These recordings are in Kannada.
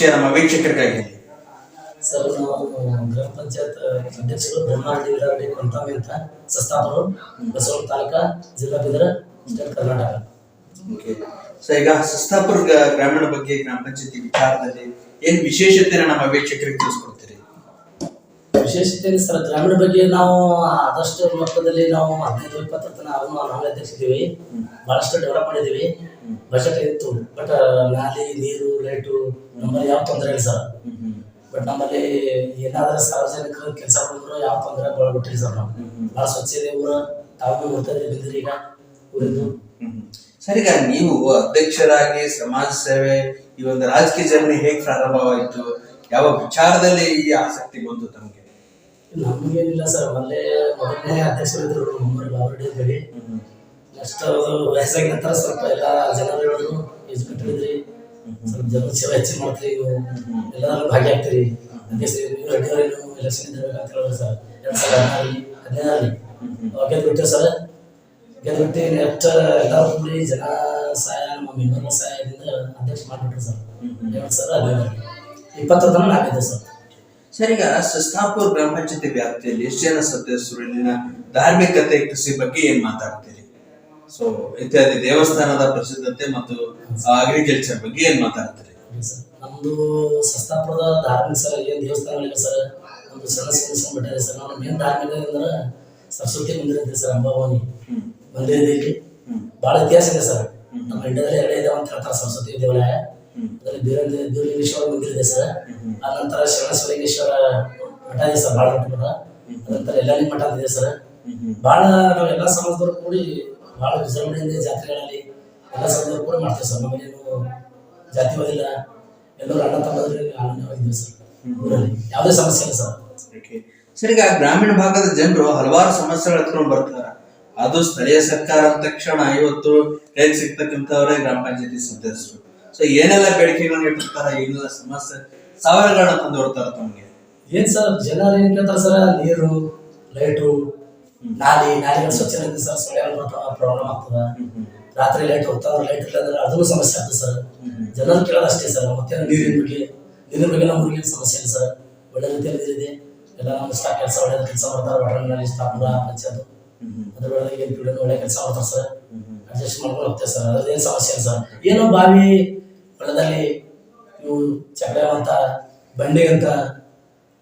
ಪರಿಚಯ ನಮ್ಮ ವೀಕ್ಷಕರಿಗಾಗಿ. ಸರ್ ನಾವು ಗ್ರಾಮ ಪಂಚಾಯತ್ ಅಧ್ಯಕ್ಷರು ಬ್ರಹ್ಮಾರೆಡ್ಡಿ ವೀರಾರೆಡ್ಡಿ ಕೊಂತಾಮಿ ಅಂತ ಸಸ್ತಾಪುರ ಬಸವನ ತಾಲೂಕ ಜಿಲ್ಲಾ ಬೀದರ್ ಸ್ಟೇಟ್ ಕರ್ನಾಟಕ. ಸೊ ಈಗ ಸಸ್ತಾಪುರ ಗ್ರಾಮೀಣ ಬಗ್ಗೆ ಗ್ರಾಮ ಪಂಚಾಯತಿ ವಿಚಾರದಲ್ಲಿ ಏನ್ ವಿಶೇಷತೆ ನಮ್ಮ ವೀಕ್ಷಕರಿಗೆ ತಿಳಿಸ್ಕೊಡ್ತೀರಿ? ವಿಶೇಷತೆ ಸರ್ ಗ್ರಾಮೀಣ ಬಗ್ಗೆ ನಾವು ಆದಷ್ಟು ಮಟ್ಟದಲ್ಲಿ ನಾವು ಹದಿನೈದು ಇಪ್ಪತ್ತರ ತನಕ ನಾವು ನಾವೇ ಅಧ್ಯಕ್ಷಿದ್ದೀವಿ ಬಹಳಷ್ಟು ಡೆವಲಪ್ ಮಾಡಿದ್ದೀವಿ. ಬಜೆಟ್ ಇತ್ತು. ಬಟ್ ನಾಲಿ ನೀರು ಲೈಟು ನಮ್ಮಲ್ಲಿ ಯಾವ ತೊಂದರೆ ಇಲ್ಲ ಸರ್. ಬಟ್ ನಮ್ಮಲ್ಲಿ ಏನಾದ್ರೂ ಸಾರ್ವಜನಿಕ ಕೆಲಸ ಮಾಡಿದ್ರು ಯಾವ ತೊಂದರೆ ಬಳಬಿಟ್ಟಿರಿ ಸರ್ ನಾವು. ಭಾಳ ಸ್ವಚ್ಛ ಇದೆ ಊರ ತಾವು ಬರ್ತದೆ ಬಿದ್ದಿರಿ ಈಗ ಊರಿಂದು. ಸರಿ ನೀವು ಅಧ್ಯಕ್ಷರಾಗಿ ಸಮಾಜ ಸೇವೆ ಈ ಒಂದು ರಾಜಕೀಯ ಜರ್ನಿ ಹೇಗೆ ಪ್ರಾರಂಭವಾಯಿತು? ಯಾವ ವಿಚಾರದಲ್ಲಿ ಈ ಆಸಕ್ತಿ ಬಂತು ತಮಗೆ? ನಮಗೇನಿಲ್ಲ ಸರ್ ಮೊದಲೇ ಮೊದಲನೇ ಅಧ್ಯಕ್ಷರಿದ್ರು ಮುಮ್ಮರಿ ಬಾಬರ್ಡಿ ಅಂತೇಳಿ ನೆಕ್ಸ್ಟ್ ವಯಸ್ಸಾಗಿ ನಂತರ ಸ್ವಲ್ಪ ಎಲ್ಲ ಜನರು ಹೇಳಿದ್ರು ಎಜುಕೇಟೆಡ್ ಇದ್ರಿ ಸ್ವಲ್ಪ ಜನ ಸೇವೆ ಹೆಚ್ಚಿಗೆ ಮಾಡ್ತೀರಿ ನೀವು ಎಲ್ಲರೂ ಭಾಗಿಯಾಗ್ತೀರಿ ಅಧ್ಯಕ್ಷರು ನೀವು ರೆಡ್ಡಿಯವರೇ ನೀವು ಎಲೆಕ್ಷನ್ ಇದ್ದಿರ್ಬೇಕು ಅಂತ ಹೇಳಿದ್ರು ಸರ್ ಎರಡು ಸಾವಿರದ ಹದಿನಾರಲ್ಲಿ ಹದಿನೈದರಲ್ಲಿ ಅವಾಗ ಗೆದ್ದು ಬಿಟ್ಟೆವು ಸರ್ ಗೆದ್ದು ಬಿಟ್ಟು ನೆಕ್ಸ್ಟ್ ಎಲ್ಲರೂ ಕೂಡಿ ಜನ ಸಹಾಯ ನಮ್ಮ ಮೆಂಬರ್ಗಳ ಸಹಾಯದಿಂದ ಅಧ್ಯಕ್ಷ ಮಾಡಿಬಿಟ್ರು ಸರ್ ಎರಡು ಸಾವಿರದ ಹದಿನೈದರಲ್ಲಿ ಇಪ್ಪತ್ತರ ತನಕ ನಾವಿದ್ದೆ ಸರ್ ಸರ್ ಈಗ ಸಸ್ತಾಪುರ ಗ್ರಾಮ ಪಂಚಾಯತಿ ವ್ಯಾಪ್ತಿಯಲ್ಲಿ ಎಷ್ಟು ಜನ ಸದಸ್ಯರು ಇಲ್ಲಿನ ಧಾರ್ಮಿಕತೆ ಕೃಷಿ ಬಗ್ಗೆ ಏನ್ ಮಾತಾಡ್ತೀರಿ ಸೊ ಇತ್ಯಾದಿ ದೇವಸ್ಥಾನದ ಪ್ರಸಿದ್ಧತೆ ಮತ್ತು ಅಗ್ರಿಕಲ್ಚರ್ ಬಗ್ಗೆ ಏನ್ ಮಾತಾಡ್ತಾರೆ? ನಮ್ದು ಸಸ್ತಾಪುರದ ಧಾರ್ಮಿಕ ಸರ್ ಏನ್ ದೇವಸ್ಥಾನಗಳಿವೆ ಸರ್. ಒಂದು ಸರಸ್ವತಿ ಸಣ್ಣ ಇದೆ ಸರ್. ನಾವು ಮೇನ್ ಧಾರ್ಮಿಕ ಅಂದ್ರೆ ಸರಸ್ವತಿ ಮಂದಿರ ಇದೆ ಸರ್ ಅಂಬಾಭವಾನಿ. ಮಂದಿರ ಇದೆ ಇಲ್ಲಿ. ಬಹಳ ಇತಿಹಾಸ ಇದೆ ಸರ್. ನಮ್ಮ ಇಂಡಿಯಾದಲ್ಲಿ ಎರಡೇ ಇದಾವೆ ಅಂತ ಹೇಳ್ತಾರೆ ಸರಸ್ವತಿ ದೇವಾಲಯ. ಅದರಲ್ಲಿ ಬೀರಂದ ಬೀರಲಿಂಗೇಶ್ವರ ಮಂದಿರ ಇದೆ ಸರ್. ಆ ನಂತರ ಮಠ ಇದೆ ಸರ್ ಬಹಳ ದೊಡ್ಡ ಮಠ. ಅದ ನಂತರ ಎಲ್ಲಾನಿ ಮಠ ಇದೆ ಸರ್. ಬಹಳ ನಾವೆಲ್ಲ ಸಮಾಜದವರು ಕೂಡಿ ಭಾಳ ವಿಜೃಂಭಣೆಯಿಂದ ಜಾತ್ರೆಗಳಲ್ಲಿ ಎಲ್ಲ ಸಮಾಜದವರು ಕೂಡ ಮಾಡ್ತೇವೆ ಸರ್. ಜಾತಿ ಜಾತಿವಾದಿಲ್ಲ ಎಲ್ಲರೂ ಅಣ್ಣ ಆನಂದವಾಗಿದ್ದೀವಿ ಸರ್. ಊರಲ್ಲಿ ಯಾವುದೇ ಸಮಸ್ಯೆ ಇಲ್ಲ ಸರ್. ಸರ್ ಈಗ ಗ್ರಾಮೀಣ ಭಾಗದ ಜನರು ಹಲವಾರು ಸಮಸ್ಯೆಗಳು ಎತ್ಕೊಂಡು ಬರ್ತಾರ. ಅದು ಸ್ಥಳೀಯ ಸರ್ಕಾರ ಅಂದ ತಕ್ಷಣ ಇವತ್ತು ಕೈಗೆ ಸಿಗ್ತಕ್ಕಂಥವರೇ ಗ್ರಾಮ ಪಂಚಾಯತಿ ಸದಸ್ಯರು. ಸೊ ಏನೆಲ್ಲ ಬೇಡಿಕೆಗಳನ್ನ ಇಟ್ಟಿರ್ತಾರ ಏನೆಲ್ಲ ಸಮಸ್ಯೆ ಸಾವಿರಗಳನ್ನ ತಂದು ಹೊಡ್ತಾರ ತಮಗೆ? ಏನ್ ಸರ್ ಜನರು ಏನ್ ಕೇಳ್ತಾರೆ ಸರ್? ನೀರು ಲೈಟು ನಾಲಿ ನಾಲಿಗಳು ಸ್ವಚ್ಛ ಇರುತ್ತೆ ಸರ್. ಸೊಳ್ಳೆಗಳು ಬರ್ತಾವ ಪ್ರಾಬ್ಲಮ್ ಆಗ್ತದ? ರಾತ್ರಿ ಲೈಟ್ ಹೋಗ್ತಾವ ಲೈಟ್ ಇಲ್ಲ ಅಂದ್ರೆ ಅದನ್ನು ಸಮಸ್ಯೆ ಆಗ್ತದೆ ಸರ್. ಜನರು ಕೇಳೋದು ಅಷ್ಟೇ ಸರ್. ಮತ್ತೆ ನೀರಿನ ಬಗ್ಗೆ ನೀರಿನ ಬಗ್ಗೆ ನಮ್ಮ ಊರಿಗೆ ಸಮಸ್ಯೆ ಇಲ್ಲ ಸರ್. ಒಳ್ಳೆ ರೀತಿಯಲ್ಲಿ ನೀರಿದೆ ಎಲ್ಲ ನಮ್ಮ ಸ್ಟಾಫ್ ಕೆಲಸ ಒಳ್ಳೆ ಕೆಲಸ ಮಾಡ್ತಾರೆ. ವಾಟರ್ನಲ್ಲಿ ಸ್ಟಾಫ್ ಪಂಚಾಯತ್ ಅದ್ರ ಒಳಗೆ ಏನು ಒಳ್ಳೆ ಕೆಲಸ ಮಾಡ್ತಾರೆ ಸರ್. ಅಡ್ಜಸ್ಟ್ ಮಾಡ್ಕೊಂಡು ಹೋಗ್ತೇವೆ ಸರ್. ಅದೇನು ಸಮಸ್ಯೆ ಇಲ್ಲ ಸರ್. ಏನೋ ಬಾವಿ ಹೊಲದಲ್ಲಿ ಇವು ಚಕ್ರ ಅಂತ ಬಂಡೆ ಅಂತ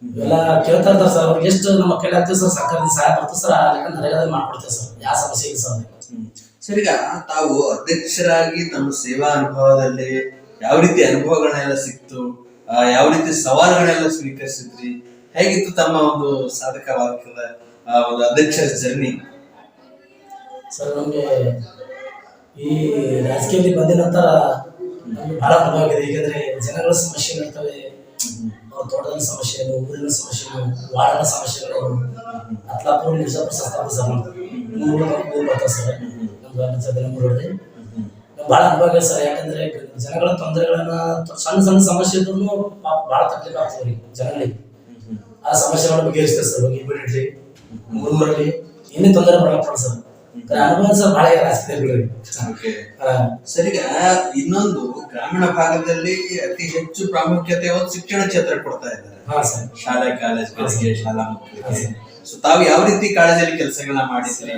ಇವೆಲ್ಲ ಕೇಳ್ತಾ ಇರ್ತಾರೆ ಸರ್ ಅವ್ರಿಗೆ ಎಷ್ಟು ನಮ್ಮ ಕೈಲಿ ಆಗ್ತದೆ ಸರ್? ಸರ್ಕಾರದಿಂದ ಸಹಾಯ ಬರ್ತದೆ ಸರ್? ಆ ಲೆಕ್ಕ ನರೇಗಾದಲ್ಲಿ ಮಾಡ್ಕೊಡ್ತೇವೆ ಸರ್. ಯಾವ ಸಮಸ್ಯೆ ಇಲ್ಲ ಸರ್ ಸರ್ ಈಗ ತಾವು ಅಧ್ಯಕ್ಷರಾಗಿ ತಮ್ಮ ಸೇವಾ ಅನುಭವದಲ್ಲಿ ಯಾವ ರೀತಿ ಅನುಭವಗಳನ್ನೆಲ್ಲ ಸಿಕ್ತು? ಯಾವ ರೀತಿ ಸವಾಲುಗಳೆಲ್ಲ ಸ್ವೀಕರಿಸಿದ್ರಿ? ಹೇಗಿತ್ತು ತಮ್ಮ ಒಂದು ಸಾಧಕವಾದ ಆ, ಒಂದು ಅಧ್ಯಕ್ಷರ ಜರ್ನಿ? ಸರ್ ನಮಗೆ ಈ ರಾಜಕೀಯದಲ್ಲಿ ಬಂದ ನಂತರ ಬಹಳ ಅನುಭವ ಆಗಿದೆ. ಏಕೆಂದ್ರೆ ಜನಗಳ ಸಮಸ್ಯೆಗಳು ಇರ್ತವೆ ಅವ್ರ ತೋಟದ ಸಮಸ್ಯೆಗಳು, ಊರಿನ ಸಮಸ್ಯೆಗಳು ವಾರದ ಸಮಸ್ಯೆಗಳು. ಅತ್ಲಾಪುರ ಮಿರ್ಜಾಪುರ ಸಸ್ತಾಪುರ ಸರ್ ಮೂರು ಸರ್. ನಮ್ಗೆ ಭಾಳ ಅನುಭವ ಸರ್. ಯಾಕಂದ್ರೆ ಜನಗಳ ತೊಂದರೆಗಳನ್ನ ಸಣ್ಣ ಸಣ್ಣ ಸಮಸ್ಯೆ ಪಾಪ ಭಾಳ ತಕ್ಲೀಫ್ ಆಗ್ತದೆ ಅವ್ರಿಗೆ ಜನಗಳಿಗೆ ಆ ಸಮಸ್ಯೆಗಳನ್ನ ಬಗೆಹರಿಸ್ತೇವೆ ಸರ್ ಹೋಗಿ ಇಮಿಡಿಯೇಟ್ಲಿ ಮೂರೂರಲ್ಲಿ ಏನೇ ತೊಂದರೆ ಮಾಡಕ್ಕೆ ಸರ್. ಅನುಭವ ಬಹಳ ರಾಜಕೀಯ ಬಿಡ್ರಿ. ಸರಿಗ ಇನ್ನೊಂದು ಗ್ರಾಮೀಣ ಭಾಗದಲ್ಲಿ ಅತಿ ಹೆಚ್ಚು ಪ್ರಾಮುಖ್ಯತೆ ಶಿಕ್ಷಣ ಕ್ಷೇತ್ರ ಕೊಡ್ತಾ ಇದ್ದಾರೆ. ಹಾ ಸರ್. ಶಾಲೆ ಕಾಲೇಜ್ಗಳಿಗೆ ಶಾಲಾ ಮಕ್ಕಳಿಗೆ ಸೊ ತಾವು ಯಾವ ರೀತಿ ಕಾಲೇಜಲ್ಲಿ ಕೆಲಸಗಳನ್ನ ಮಾಡಿದ್ರಿ?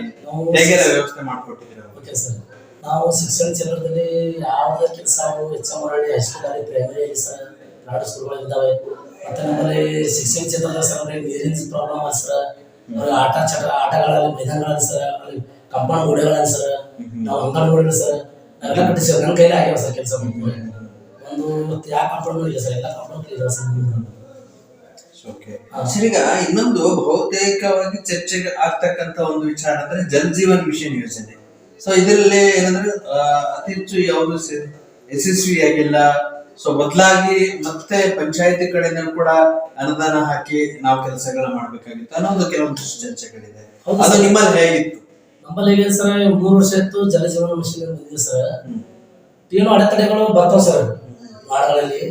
ಹೇಗೆಲ್ಲ ವ್ಯವಸ್ಥೆ ಮಾಡ್ಕೊಟ್ಟಿದ್ದೀರಾ ಓಕೆ ಸರ್. ನಾವು ಶಿಕ್ಷಣ ಕ್ಷೇತ್ರದಲ್ಲಿ ಯಾವುದೇ ಕೆಲಸ ಆರ್ ಹೈಸ್ಕೂಲ್ ಆಗಲಿ ಪ್ರೈಮರಿ ಸರ್ ನಾಡು ಸ್ಕೂಲ್ಗಳು ಇದ್ದಾವೆ. ಮತ್ತೆ ನಮ್ಮಲ್ಲಿ ಶಿಕ್ಷಣ ಕ್ಷೇತ್ರದ ಸರ್ ನೀರಿನ ಪ್ರಾಬ್ಲಮ್ ಸರ್. ಆಟ ಚಟ ಆಟಗಳಲ್ಲಿ ಮೈದಾನಗಳಲ್ಲಿ ಸರ್. ಕಂಪೌಂಡ್ ಗೋಡೆಗಳ ಸರ್. ನಾವು ಅಂಗನವಾಡಿ ಸರ್. ನಾವೆಲ್ಲ ಕಟ್ಟಿ ಸರ್. ನನ್ನ ಕೈಲೇ ಆಗ್ಯಾವ ಸರ್ ಕೆಲಸ ಒಂದು ಮತ್ತೆ ಯಾವ ಕಂಪೌಂಡ್ ಇಲ್ಲ ಸರ್. ಎಲ್ಲ ಕಂಪೌಂಡ್ ಸರ್ ಸರಿಗ ಇನ್ನೊಂದು ಬಹುತೇಕವಾಗಿ ಚರ್ಚೆಗೆ ಆಗ್ತಕ್ಕಂತ ಒಂದು ವಿಚಾರ ಅಂದ್ರೆ ಜಲ್ ಜೀವನ್ ಮಿಷನ್ ಯೋಜನೆ. ಸೊ ಇದರಲ್ಲಿ ಏನಂದ್ರೆ ಅತಿ ಹೆಚ್ಚು ಯಾವುದು ಯಶಸ್ವಿಯಾಗಿಲ್ಲ. ಸೊ ಬದಲಾಗಿ ಮತ್ತೆ ಪಂಚಾಯತಿ ಕಡೆಯಿಂದ ಕೂಡ ಅನುದಾನ ಹಾಕಿ ನಾವು ಕೆಲಸಗಳ ಮಾಡ್ಬೇಕಾಗಿತ್ತು ಅನ್ನೋದು ಕೆಲವೊಂದಿಷ್ಟು ಚರ್ಚೆಗಳಿದೆ. ಅದು. ನಿಮ್ಮಲ್ಲಿ ಹೇಗಿತ್ತು? ನಮ್ಮಲ್ಲಿ ಈಗ ಸರ್ ಮೂರು ವರ್ಷ ಇತ್ತು ಜಲಜೀವನ ಮಿಷನ್ ಬಂದಿದೆ ಸರ್. ಏನು ಅಡೆತಡೆಗಳು ಬರ್ತಾವ ಸರ್ ವಾರ್ಡ್ಗಳಲ್ಲಿ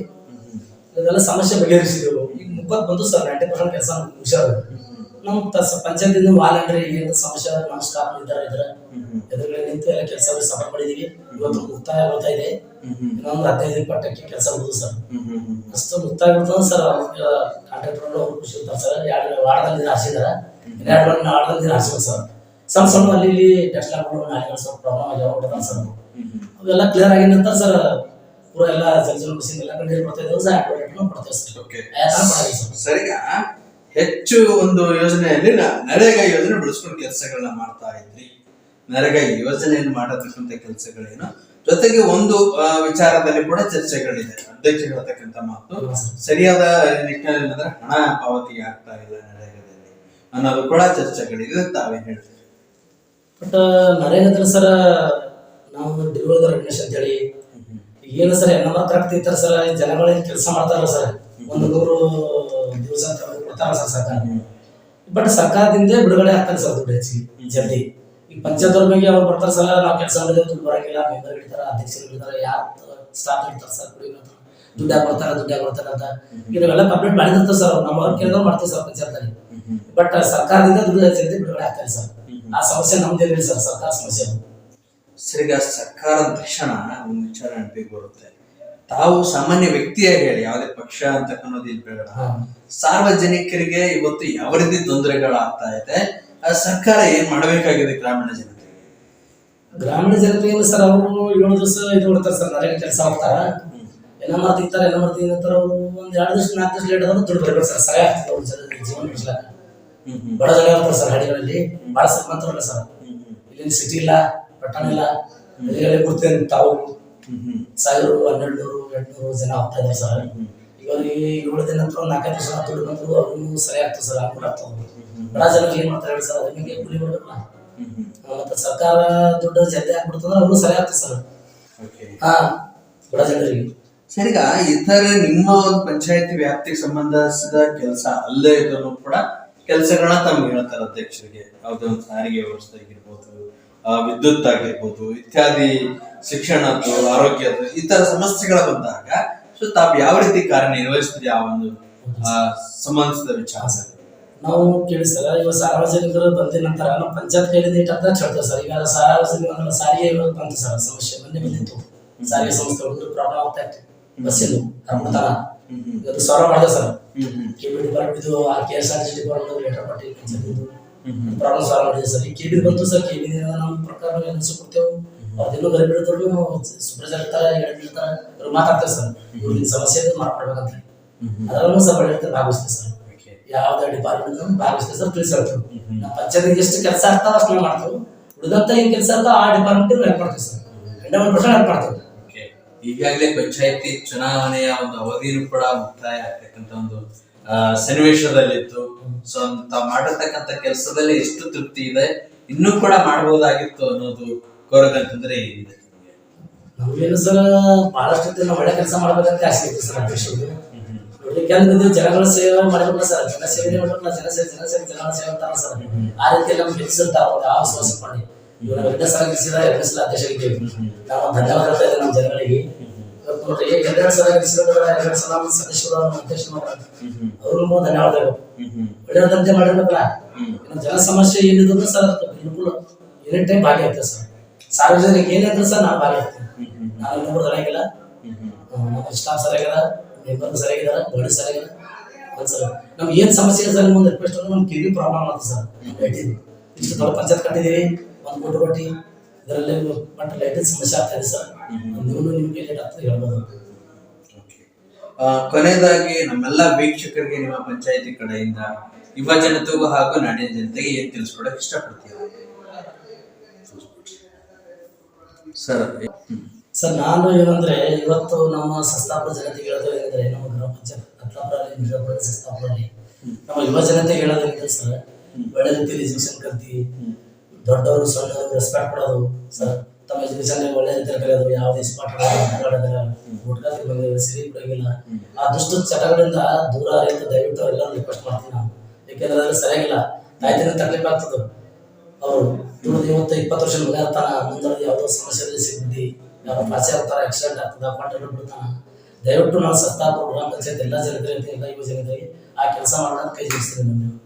ಇದೆಲ್ಲ ಸಮಸ್ಯೆ ಬಗೆಹರಿಸಿದೆವು. ಈಗ ಮುಪ್ಪತ್ತು ಬಂದು ಸರ್ ನೈಂಟಿ ಪರ್ಸೆಂಟ್ ಕೆಲಸ ಮುಗಿಸ್ಯಾರ ನಮ್ಮ ಪಂಚಾಯತಿಂದ ವಾಲಂಟ್ರಿ ಏನು ಸಮಸ್ಯೆ ನಮ್ಮ ಸ್ಟಾಫ್ ಇದ್ದಾರೆ ಇದ್ರ. ಎದುರುಗಡೆ ನಿಂತು ಎಲ್ಲ ಕೆಲಸ ಸಫರ್ ಮಾಡಿದೀವಿ. ಇವತ್ತು ಮುಕ್ತಾಯ ಆಗ್ತಾ ಇದೆ. ಇನ್ನೊಂದು ಹದಿನೈದು, ಇಪ್ಪತ್ತಕ್ಕೆ ಕೆಲಸ ಉಳಿದು ಸರ್. ಅಷ್ಟು ಮುಕ್ತಾಯ ಆಗ್ತದೆ ಸರ್ ಕಾಂಟ್ರಾಕ್ಟರ್ ಅವರು ಖುಷಿ ಇರ್ತಾರೆ ಸರ್ ಎರಡು ವಾರದಲ್ಲಿ ನೀರು ಹಾರಿಸಿದಾರೆ ಎರಡು ವಾರ ವಾರದಲ್ಲಿ ಹಾಸಿದ್ರು ಸರ್. ಸಣ್ಣ ಸಣ್ಣ ಅಲ್ಲಿ ಇಲ್ಲಿ ಟೆಸ್ಟ್ ಹಾಕೊಂಡು ಸರ್ ಸ್ವಲ್ಪ ಪ್ರಾಬ್ಲಮ್ ಆಗ್ಯಾವ ಬಿಡ್ತಾವೆ ಸರ್ ಅವೆಲ್ಲ ಕ್ಲಿಯರ್ ಆಗಿದ ನಂತರ ಸರ್ ಪೂರ ಎಲ್ಲ ಜಲ್ಜಲ್ ಮಷೀನ್ ಎಲ್ಲ ಕಂಡು ಬರ್ತಾ ಇದ್ದೀವಿ ಸರ್ ಕೊಡ್ತೇವೆ ಸರ್ ಓಕೆ ಆ ಥರ ಮಾಡಿದ್ವಿ ಸರ್ ಸರಿಗ ಹೆಚ್ಚು ಒಂದು ಯೋಜನೆಯಲ್ಲಿ ನರೇಗಾ ಯೋಜನೆ ಬಳಸ್ಕೊಂಡು ಕೆಲಸಗಳನ್ನ ಮಾಡ್ತಾ ಇದ್ರಿ. ನರೇಗಾ ಯೋಜನೆಯನ್ನು ಮಾಡತಕ್ಕಂತ ಕೆಲಸಗಳೇನು? ಜೊತೆಗೆ ಒಂದು ವಿಚಾರದಲ್ಲಿ ಕೂಡ ಚರ್ಚೆಗಳಿದೆ. ಅಧ್ಯಕ್ಷರು ಹೇಳ್ತಕ್ಕಂಥ ಮಾತು ಸರಿಯಾದ ನಿಟ್ಟಿನಲ್ಲಿ ಏನಂದ್ರೆ ಹಣ ಪಾವತಿ ಆಗ್ತಾ ಇಲ್ಲ ನರೇಗಾದಲ್ಲಿ. ಅನ್ನೋದು ಕೂಡ ಚರ್ಚೆಗಳಿದೆ ತಾವೇ ಹೇಳ್ತೀರಿ? ಬಟ್ ನರೇಂದ್ರ ಸರ್ ನಾವು ಡಿವೋದ ರಮೇಶ್ ಅಂತೇಳಿ. ಏನು ಸರ್ ಎಲ್ಲ ಮಾತ್ರ ಆಗ್ತಿರ್ತಾರೆ ಸರ್ ಜನಗಳಿಗೆ ಕೆಲಸ ಮಾಡ್ತಾರ ಸರ್ ಒಂದು ನೂರು ದಿವಸ ಅಂತ ಕೊಡ್ತಾರ ಸರ್ ಸರ್ಕಾರ. ಬಟ್ ಸರ್ಕಾರದಿಂದ ಬಿಡುಗಡೆ ಆಗ್ತಾರೆ ಸರ್ ದುಡ್ಡು ಹೆಚ್ಚಿಗೆ ಜಲ್ದಿ. ಈ ಪಂಚಾಯತ್ ಅವ್ರ ಬಗ್ಗೆ ಅವ್ರು ಬರ್ತಾರೆ ಸರ್ ನಾವು ಕೆಲಸ ಮಾಡಿದ್ರೆ ದುಡ್ಡು ಬರಂಗಿಲ್ಲ ಮೆಂಬರ್ ಇಡ್ತಾರ ಅಧ್ಯಕ್ಷರು ಇಡ್ತಾರ ಯಾರು ಸ್ಟಾಫ್ ಇಡ್ತಾರೆ ಸರ್ ಕುಡಿ ದುಡ್ಡು ಬರ್ತಾರ ಬರ್ತಾರೆ ದುಡ್ಡು ಯಾಕೆ ಬರ್ತಾರೆ ಅಂತ. ಇದೆಲ್ಲ ಕಂಪ್ಲೀಟ್ ಮಾಡಿದಿರ್ತಾರೆ ಸರ್ ನಮ್ಮ ಕೇಳಿದ್ರೆ ಮಾಡ್ತೀವಿ ಸರ್ ಪಂಚಾಯತ್ ಬಟ್ ಸರ್ಕಾರದಿಂದ ದುಡ್ಡು ಹೆಚ್ಚಿಗೆ ಬಿಡುಗಡೆ ಆಗ್ತಾರೆ ಸರ್. ಆ ಸಮಸ್ಯೆ ನಮ್ದೇನಿಲ್ಲ ಸರ್? ಸರ್ಕಾರ ಸಮಸ್ಯೆ ಸರಿ ಸರಿಗ ಸರ್ಕಾರದ ತಕ್ಷಣ ಒಂದು ವಿಚಾರ ನೆನಪಿಗೆ ಬರುತ್ತೆ. ತಾವು ಸಾಮಾನ್ಯ ವ್ಯಕ್ತಿಯಾಗಿ ಹೇಳಿ ಯಾವುದೇ ಪಕ್ಷ ಅಂತ ಅನ್ನೋದು ಇಲ್ಲಿ ಬೇಡ. ಸಾರ್ವಜನಿಕರಿಗೆ ಇವತ್ತು ಯಾವ ರೀತಿ ತೊಂದರೆಗಳಾಗ್ತಾ ಇದೆ ಆ ಸರ್ಕಾರ ಏನ್ ಮಾಡಬೇಕಾಗಿದೆ ಗ್ರಾಮೀಣ ಜನತೆ ಗ್ರಾಮೀಣ ಜನತೆಗೆ ಸರ್ ಅವರು ಏಳು ದಿವಸ ಇದು ಮಾಡ್ತಾರೆ ಸರ್ ನರೇಗ ಕೆಲಸ ಮಾಡ್ತಾರೆ. ಎಲ್ಲ ಮಾಡ್ತಿರ್ತಾರೆ ಎಲ್ಲ ಮಾಡ್ತೀನಿ ಅಂತಾರೆ ಅವರು ಒಂದ್ ಎರಡು ದಿವಸ ನಾಲ್ಕು ದಿವಸ ಲೇಟ್ ಆದ್ರೆ ದುಡ್ಡು ಬರ್ಬೇಕು ಸರ್ ಸರಿ ಆಗ್ತದೆ ಅವ್ರ ಜೀವನ ನಡೆಸ್ಲಾಕ ಹ್ಮ್ ಹ್ಮ್ ಬಡ ಜನ ಇರ್ತಾರೆ ಸರ್ ಹಳ್ಳಿಗಳಲ್ಲಿ ಬಹಳ ಶ್ರೀಮಂತರಲ್ಲ ಸರ್. ಹ್ಮ್ ಸಿಟಿ ಇಲ್ಲ ಪಟ್ಟಣ ಇಲ್ಲ. ಹಳ್ಳಿಗಳಲ್ಲಿ ಕೂರ್ತೇನೆ ತಾವು ಸಾವಿರ ಹನ್ನೆರಡು ನೂರು ಎಂಟುನೂರು ಜನ ಹೋಗ್ತಾ ಇದ್ದಾರೆ ಸರ್. ಈಗ ಅವ್ರಿಗೆ ಏಳು ದಿನ ನಂತರ ನಾಲ್ಕೈದು ದಿವಸ ದುಡ್ಡು ಬಂದ್ರು ಅವ್ರಿಗೂ ಸರಿ ಆಗ್ತದೆ ಸರ್ ಅನುಕೂಲ ಆಗ್ತದೆ. ಬಡ ಏನ್ ಮಾಡ್ತಾರೆ ಸರ್ ಅದ್ರ ಕೂಲಿ ಮತ್ತೆ ಸರ್ಕಾರ ದುಡ್ಡು ಜಲ್ದಿ ಹಾಕ್ಬಿಡ್ತಂದ್ರೆ ಅವ್ರಿಗೂ ಸರಿ ಆಗ್ತದೆ ಸರ್. ಓಕೆ. ಹಾ ಬಡ ಜನರಿಗೆ. ಸರಿಗ ಇತರ ನಿಮ್ಮ ಒಂದು ಪಂಚಾಯತಿ ವ್ಯಾಪ್ತಿಗೆ ಸಂಬಂಧಿಸಿದ ಕೆಲಸ ಅಲ್ಲೇ ಇದನ್ನು ಕೂಡ ಕೆಲಸಗಳನ್ನ ತಮ್ಗೆ ಹೇಳ್ತಾರೆ ಅಧ್ಯಕ್ಷರಿಗೆ. ಯಾವುದೇ ಒಂದು ಸಾರಿಗೆ ವ್ಯವಸ್ಥೆ ಆಗಿರ್ಬೋದು ಆ, ವಿದ್ಯುತ್ ಆಗಿರ್ಬೋದು ಇತ್ಯಾದಿ ಶಿಕ್ಷಣದ್ದು ಆರೋಗ್ಯದ್ದು ಈ ತರ ಸಮಸ್ಯೆಗಳ ಬಂದಾಗ ಸೊ ತಾವು ಯಾವ ರೀತಿ ಕಾರ್ಯನಿರ್ವಹಿಸ್ತೀರಿ ಆ ಒಂದು ಸಂಬಂಧಿಸಿದ ವಿಚಾರ? ನಾವು ಕೇಳಿ ಸರ್ ಇವಾಗ ಸಾರ್ವಜನಿಕರು ಬಂದ ನಂತರ ನಮ್ಮ ಪಂಚಾಯತ್ ಕೈಲಿಂದ ಇಟ್ಟು ಅಂತ ಹೇಳ್ತೇವೆ ಸರ್. ಈಗ ಸಾರ್ವಜನಿಕ ಅಂದ್ರೆ ಸಾರಿಗೆ ಇವಾಗ ಬಂತು ಸರ್ ಸಮಸ್ಯೆ ಮೊನ್ನೆ ಬಂದಿತ್ತು. ಸಾರಿಗೆ ಸಂಸ್ಥೆ ಪ್ರಾಬ್ಲಮ್ ಆಗ್ತಾ ಇತ್ತು. ಬಸ್ಸಿಂದು ಹ್ಮ್ ಹ್ಮ್ ಇವತ್ತು ಸಾವಿರ ಮಾಡಿದೆ ಸರ್ ಕೆ ಬಿ ಡಿಪಾರ್ಟ್ಮೆಂಟ್ ಇದು ಆ K S R T department letter problem solve ಮಾಡಿದೆ ಸರ್ ಈ ಕೆ ಬಿ ಬಂತು ಸರ್ ಕೆ ಬಿ ನಮ್ಮ ಪ್ರಕಾರ ಕೆಲಸ ಕೊಡ್ತೇವೆ. ಅವ್ರದ್ದೆಲ್ಲೂ ಗರೀಬ್ ಇಳಿದ್ರು ಸುಪ್ರಜರ್ ಇರ್ತಾರೆ ಎಡ್ ಇರ್ತಾರೆ ಇವ್ರು ಮಾತಾಡ್ತಾರೆ ಸರ್ ಇವ್ರಿಗೆ ಸಮಸ್ಯೆ ಇದೆ ಹ್ಮ್ ಅದರಲ್ಲೂ ಸಹ ಬಳಿರ್ತಾರೆ ಭಾಗವಹಿಸ್ತೀವಿ ಸರ್ ಯಾವ್ದು ಡಿಪಾರ್ಟ್ಮೆಂಟ್ ಸರ್ ತಿಳಿಸಿ ಹೇಳ್ತೀವಿ ನಮ್ಮ ಪಂಚಾಯತ್ ಎಷ್ಟು ಕೆಲಸ ಆಗ್ತಾವ ಅಷ್ಟು ಮಾಡ್ತೇವೆ. ಉಳಿದಂತ ಏನ್ ಕೆಲಸ ಆ ಡಿಪಾರ್ಟ್ಮೆಂಟ್ ಹೆಲ್ಪ್ ಮಾಡ್ತೀವಿ ಸರ್ ಹಂಡ್ರೆಡ್ ಪರ್ಸೆಂಟ್ ಹೆಲ್ಪ್ ಮಾಡ್ತೀವಿ. ಓಕೆ. ಈಗಾಗಲೇ ಪಂಚಾಯತಿ ಚುನಾವಣೆಯ ಒಂದು ಅವಧಿಯೂ ಕೂಡ ಮುಕ್ತಾಯ ಆಗ್ತಕ್ಕಂತ ಒಂದು ಸನ್ನಿವೇಶದಲ್ಲಿತ್ತು. ಸೊ ತಾವು ಮಾಡಿರ್ತಕ್ಕಂಥ ಕೆಲಸದಲ್ಲಿ ಎಷ್ಟು ತೃಪ್ತಿ ಇದೆ ಇನ್ನೂ ಕೂಡ ಮಾಡಬಹುದಾಗಿತ್ತು ಅನ್ನೋದು ಕೋರಕಂತಂದ್ರೆ ಏನಿದೆ? ನಿಮ್ಗೆ? ನಮ್ಗೇನು ಸರ್ ಬಹಳಷ್ಟು ಒಳ್ಳೆ ಕೆಲಸ ಮಾಡ್ಬೇಕಂತ ಆಸೆ ಇತ್ತು ಸರ್ ಕೆಂದು ಜನಗಳ ಸೇವೆ ಮಾಡಬೇಕು ಸರ್. ಜನ ಸೇವೆ ಮಾಡೋಣ ಜನ ಸೇವೆ ಜನ ಸೇವೆ ಜನಗಳ ಸೇವೆ ಅಂತಾರ ಸರ್. ಆ ರೀತಿ ನಮ್ಗೆ ಗೆಲ್ಲಿಸಿರ್ತಾರ ಒಂದು ವಿಶ್ವಾಸ ಮಾಡಿ. ಇವರ ಸಲ ಗೆಲ್ಲಿಸಿದ ಎರಡನೇ ಸಲ ಅಧ್ಯಕ್ಷರಿಗೆ. ನಾವು ಧನ್ಯವಾದ ನಮ್ಮ ಜನಗಳಿಗೆ. ಸಲ ಎರಡು ಸಲ ನಮ್ಮ ಸದಸ್ಯರು ಅವ್ರಿಗೂ ಧನ್ಯವಾದಗಳು ಒಳ್ಳೆಯದಂತೆ ಮಾಡಿರ್ಬೇಕಲ್ಲ? ಜನ ಸಮಸ್ಯೆ ಏನಿದ್ರು ಸರ್ ಬಿಲ್ಕುಲ್ ಏನೇ ಟೈಮ್ ಭಾಗಿಯಾಗ್ತದೆ ಸರ್. ಸಾರ್ವಜನಿಕ ಏನಿದ್ರು ಸರ್ ನಾವು ಭಾಗಿಯಾಗ್ತೀವಿ ಇನ್ನೊಬ್ರು ಸರಿಯಾಗಿಲ್ಲ ಸ್ಟಾಫ್ ಸರಿಯಾಗಿಲ್ಲ ಮೆಂಬರ್ ಸರಿಯಾಗಿದಾರ ಗಾಡಿ ಸರಿಯಾಗಿಲ್ಲ ಸರ್ ನಮ್ಗೆ ಏನು ಸಮಸ್ಯೆ ಇದೆ ಸರ್ ಮುಂದೆ ರಿಕ್ವೆಸ್ಟ್ ಅಂದ್ರೆ ಕಿವಿ ಪ್ರಾಬ್ಲಮ್ ಆಗುತ್ತೆ ಸರ್. ಲೈಟಿಂದು ಇಷ್ಟು ದೊಡ್ಡ ಪಂಚಾಯತ್ ಕಟ್ಟಿದ್ದೀವಿ ಒಂದು ಕೋಟಿ ಕೊಟ್ಟು. ಇದರಲ್ಲಿ ಬಟ್ ಲೈಟಿನ ಸಮಸ್ಯೆ ಆಗ್ತಾ ಇದೆ ಸರ್. ನಿಮಗೆ ಹೇಳ್ಬೋದು ಕೊನೆಯದಾಗಿ ನಮ್ಮೆಲ್ಲ ವೀಕ್ಷಕರಿಗೆ ನಿಮ್ಮ ಪಂಚಾಯತಿ ಕಡೆಯಿಂದ ಯುವ ಜನತೆಗೂ ಹಾಗೂ ನಾಡಿನ ಜನತೆಗೆ ಏನ್ ತಿಳಿಸ್ಕೊಡಕ್ ಇಷ್ಟಪಡ್ತೀವಿ ಸರ್ ಸರ್ ನಾನು ಏನಂದ್ರೆ ಇವತ್ತು ನಮ್ಮ ಸಸ್ತಾಪುರ ಜನತೆಗೆ ಹೇಳೋದು ಏನಂದ್ರೆ ನಮ್ಮ ಗ್ರಾಮ ಪಂಚಾಯತ್ ಹತ್ತಾಪುರ ಸಸ್ತಾಪುರಲ್ಲಿ ನಮ್ಮ ಯುವ ಜನತೆ ಹೇಳೋದು ಏನಂದ್ರೆ ಸರ್ ಒಳ್ಳೆ ರೀತಿಯಲ್ಲಿ ಎಜುಕೇಶನ್ ಕಲ್ತಿ ದೊಡ್ಡವರು ಸಣ್ಣವರು ರೆಸ್ಪೆಕ್ಟ್ ಕೊಡೋದು ಸರ್. ತಮ್ಮ ಎಜುಕೇಶನ್ ಒಳ್ಳೆ ಅಂತ ಕಲಿಯೋದು ಯಾವುದೇ ಸ್ಪಾಟ್ ಗುಟ್ಕಾ ತಿನ್ನೋದು ಸಿರಿ ಆ ದುಷ್ಟ ಚಟಗಳಿಂದ ದೂರ ಅಂತ ದಯವಿಟ್ಟು ಎಲ್ಲರೂ ರಿಕ್ವೆಸ್ಟ್ ಮಾಡ್ತೀನಿ ನಾನು. ಯಾಕೆಂದ್ರೆ ಅದ್ರಲ್ಲಿ ಸರಿಯಾಗಿಲ್ಲ. ತಾಯ್ತಿನ ತಕ್ಲೀಫ್ ಆಗ್ತದೆ. ಅವರು ದುಡಿದು ಇವತ್ತು ಇಪ್ಪತ್ತು ವರ್ಷ ಮಗ ಇರ್ತಾನ ಮುಂದೆ ಯಾವುದೋ ಸಮಸ್ಯೆಯಲ್ಲಿ ಸಿಗ್ಬಿಟ್ಟು ಯಾರೋ ಪಾಸೆ ಆಗ್ತಾರೆ ಆಕ್ಸಿಡೆಂಟ್ ಆಗ್ತದ ಪಾಠ ಬಿಡ್ತಾನ ದಯವಿಟ್ಟು ನಾನು ಸತ್ತಾಪುರ ಗ್ರಾಮ ಪಂಚಾಯತ್, ಎಲ್ಲ ಜನತೆ ಎಲ್ಲ ಯುವ ಜನತೆಗೆ ಆ ಕೆಲಸ ಮಾಡೋಣ ಕೈ ಜೋಡಿಸ್ತೀನಿ ನಾನು.